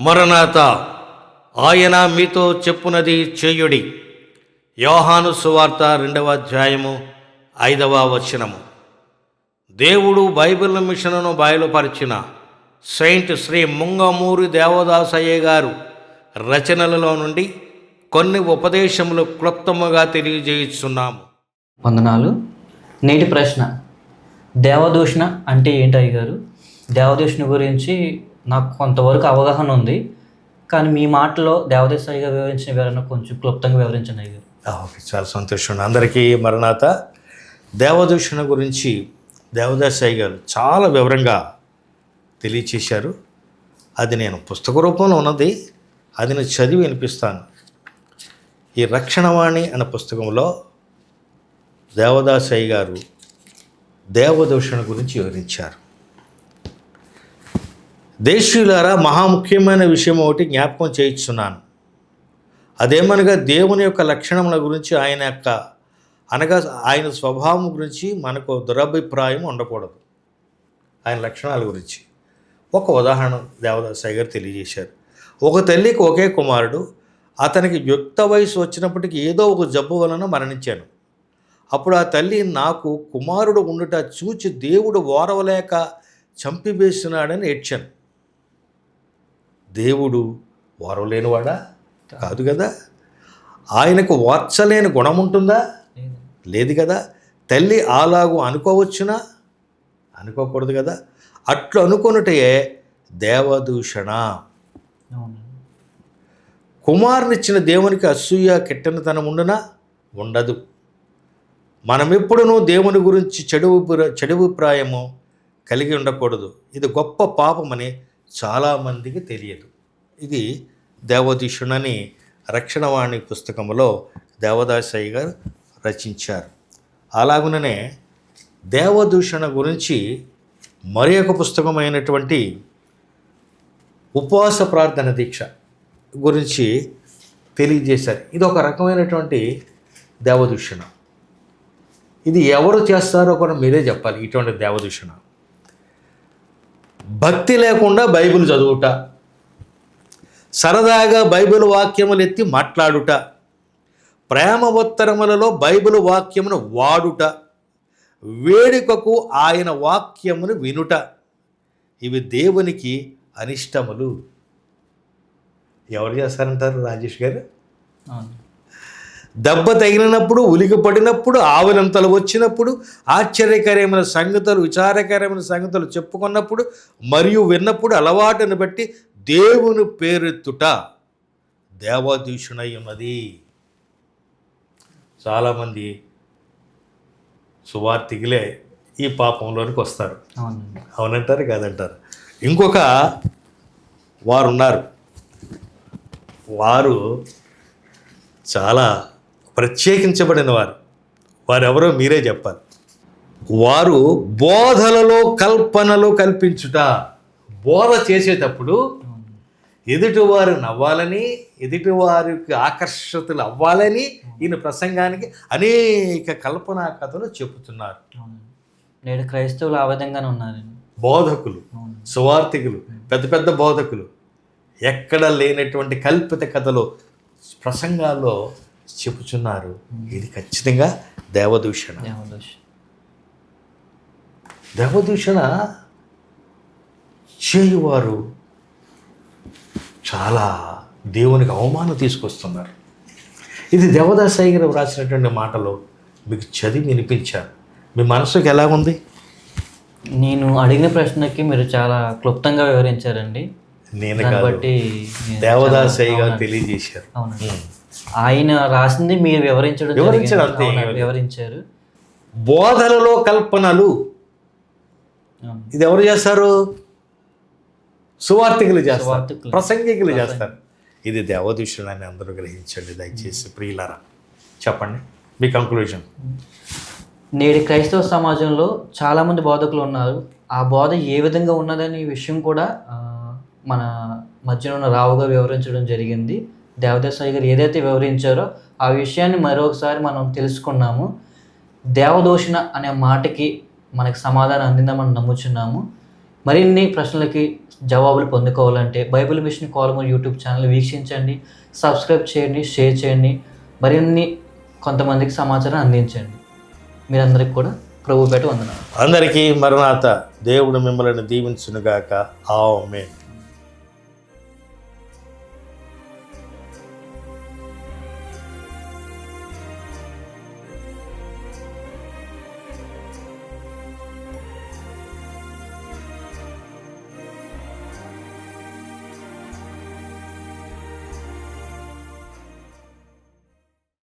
మరణాత ఆయన మీతో చెప్పునది చేయుడి. యోహాను సువార్త రెండవ అధ్యాయము ఐదవ వచనము. దేవుడు బైబిల్ మిషన్ను బయలుపరిచిన సెయింట్ శ్రీ ముంగమూరి దేవదాసయ్య గారు రచనలలో నుండి కొన్ని ఉపదేశములు క్లుప్తముగా తెలియజేస్తున్నాము వందనాలు. నేటి ప్రశ్న. దేవదూషణ అంటే ఏంటి అయ్య గారు దేవదూషణ గురించి నాకు కొంతవరకు అవగాహన ఉంది. కానీ మీ మాటలో దేవదేశాయిగా వివరించిన వివరణ కొంచెం క్లుప్తంగా వివరించండి ఓకే. చాలా సంతోషం అందరికీ మరణాత. దేవదూషణ గురించి దేవదాసాయి గారు చాలా వివరంగా తెలియచేశారు. అది నేను పుస్తక రూపంలో ఉన్నది. అది నేను చదివి వినిపిస్తాను. ఈ రక్షణవాణి అనే పుస్తకంలో దేవదాసాయి గారు దేవదూషణ గురించి వివరించారు. దేశీయులారా మహాముఖ్యమైన విషయం ఒకటి జ్ఞాపకం చేయించున్నాను అదేమనగా దేవుని యొక్క లక్షణముల గురించి ఆయన యొక్క అనగా ఆయన స్వభావం గురించి మనకు దురభిప్రాయం ఉండకూడదు. ఆయన లక్షణాల గురించి. ఒక ఉదాహరణ దేవదాసాయి గారు తెలియజేశారు. ఒక తల్లికి ఒకే కుమారుడు అతనికి యుక్త వయసు వచ్చినప్పటికీ ఏదో ఒక జబ్బు వలన మరణించాను. అప్పుడు ఆ తల్లి నాకు కుమారుడు ఉండుట చూచి దేవుడు ఓరవలేక చంపివేస్తున్నాడని ఏడ్చాను. దేవుడు ఓరవలేనివాడా కాదు కదా. ఆయనకు వార్చలేని గుణం ఉంటుందా? లేదు. కదా. తల్లి అలాగూ అనుకోవచ్చునా? అనుకోకూడదు కదా. అట్లు అనుకున్నటయే దేవదూషణ. కుమారునిచ్చిన దేవునికి అసూయ కిట్టనితనం ఉండునా? ఉండదు. మనమెప్పుడునూ దేవుని గురించి చెడు చెడు అభిప్రాయము కలిగి ఉండకూడదు. ఇది గొప్ప పాపమని చాలామందికి తెలియదు. ఇది దేవదూషణని రక్షణవాణి పుస్తకంలో దేవదాసయ్య గారు రచించారు. అలాగుననే దేవదూషణ గురించి మరి ఒక పుస్తకమైనటువంటి ఉపవాస ప్రార్థన దీక్ష గురించి తెలియజేశారు. ఇది ఒక రకమైనటువంటి దేవదూషణ. ఇది ఎవరు చేస్తారో కూడా మీరే చెప్పాలి. ఇటువంటి దేవదూషణ భక్తి లేకుండా బైబిల్ చదువుట. సరదాగా బైబిల్ వాక్యములు ఎత్తి మాట్లాడుట. ప్రేమ ఉత్తరములలో బైబిల్ వాక్యమును వాడుట. వేడుకకు ఆయన వాక్యమును వినుట. ఇవి దేవునికి అనిష్టములు. ఎవరు చేస్తారంటారు రాజేష్ గారు? అవును. దెబ్బ తగిలినప్పుడు ఉలికి పడినప్పుడు ఆవులంతలు వచ్చినప్పుడు ఆశ్చర్యకరమైన సంగతులు విచారకరమైన సంగతులు చెప్పుకున్నప్పుడు మరియు విన్నప్పుడు అలవాటును బట్టి దేవుని పేరెత్తుట దేవదూషణై ఉన్నది చాలామంది సువార్తికులే ఈ పాపంలోనికి వస్తారు. అవునంటారు కాదంటారు? ఇంకొక వారు ఉన్నారు వారు చాలా ప్రత్యేకించబడిన వారు వారెవరో మీరే చెప్పాలి. వారు బోధలలో కల్పనలు కల్పించుట. బోధ చేసేటప్పుడు ఎదుటివారు నవ్వాలని ఎదుటివారికి ఆకర్షితులు అవ్వాలని ఈయన ప్రసంగానికి అనేక కల్పనా కథలు చెబుతున్నారు. నేడు క్రైస్తవులు ఆ విధంగానే ఉన్నారండి బోధకులు సువార్థికులు పెద్ద పెద్ద బోధకులు ఎక్కడ లేనటువంటి కల్పిత కథలు ప్రసంగాల్లో చెప్పుచున్నారు. ఇది ఖచ్చితంగా దేవదూషణ. దేవదోష దేవదూషణ చేయువారు చాలా దేవునికి అవమానం తీసుకొస్తున్నారు. ఇది దేవదాసాయి గారు వ్రాసినటువంటి మాటలు మీకు చదివి వినిపించాను. మీ మనసుకి ఎలా ఉంది? నేను అడిగిన ప్రశ్నకి మీరు చాలా క్లుప్తంగా వివరించారండి. నేను దాన్ని కాదు బట్టి నేను దేవదాసయ్య గారు. తెలియజేశారు. అవునండి. ఆయన రాసింది మీరు వివరించడం వివరించడం జరిగింది. అంతే. వివరించారు. బోధనలో కల్పనలు. ఇది ఎవరు చేస్తారు? సువార్థికులు చేస్తారు. ప్రసంగికులు చేస్తారు. ఇది దేవదూషణ అని అందరూ గ్రహించండి. దయచేసి ప్రియులారా చెప్పండి. మీ కంక్లూజన్ నేటి క్రైస్తవ సమాజంలో చాలామంది బోధకులు ఉన్నారు. ఆ బోధ ఏ విధంగా ఉన్నదనే విషయం కూడా మన మధ్యలో ఉన్న రావుగా వివరించడం జరిగింది. దేవదాసాయి గారు ఏదైతే వివరించారో ఆ విషయాన్ని మరొకసారి మనం తెలుసుకున్నాము. దేవదోషణ అనే మాటకి మనకు సమాధానం అందిందామని నమ్ముచున్నాము. మరిన్ని ప్రశ్నలకి జవాబులు పొందుకోవాలంటే బైబిల్ మిషన్ కాలమర్ యూట్యూబ్ ఛానల్ వీక్షించండి సబ్స్క్రైబ్ చేయండి షేర్ చేయండి మరిన్ని కొంతమందికి సమాచారం అందించండి. మీరందరికీ కూడా ప్రభు పేట వందనాలు. అందరికీ మరణాత దేవుడు మిమ్మల్ని దీవించునుగాక. మేము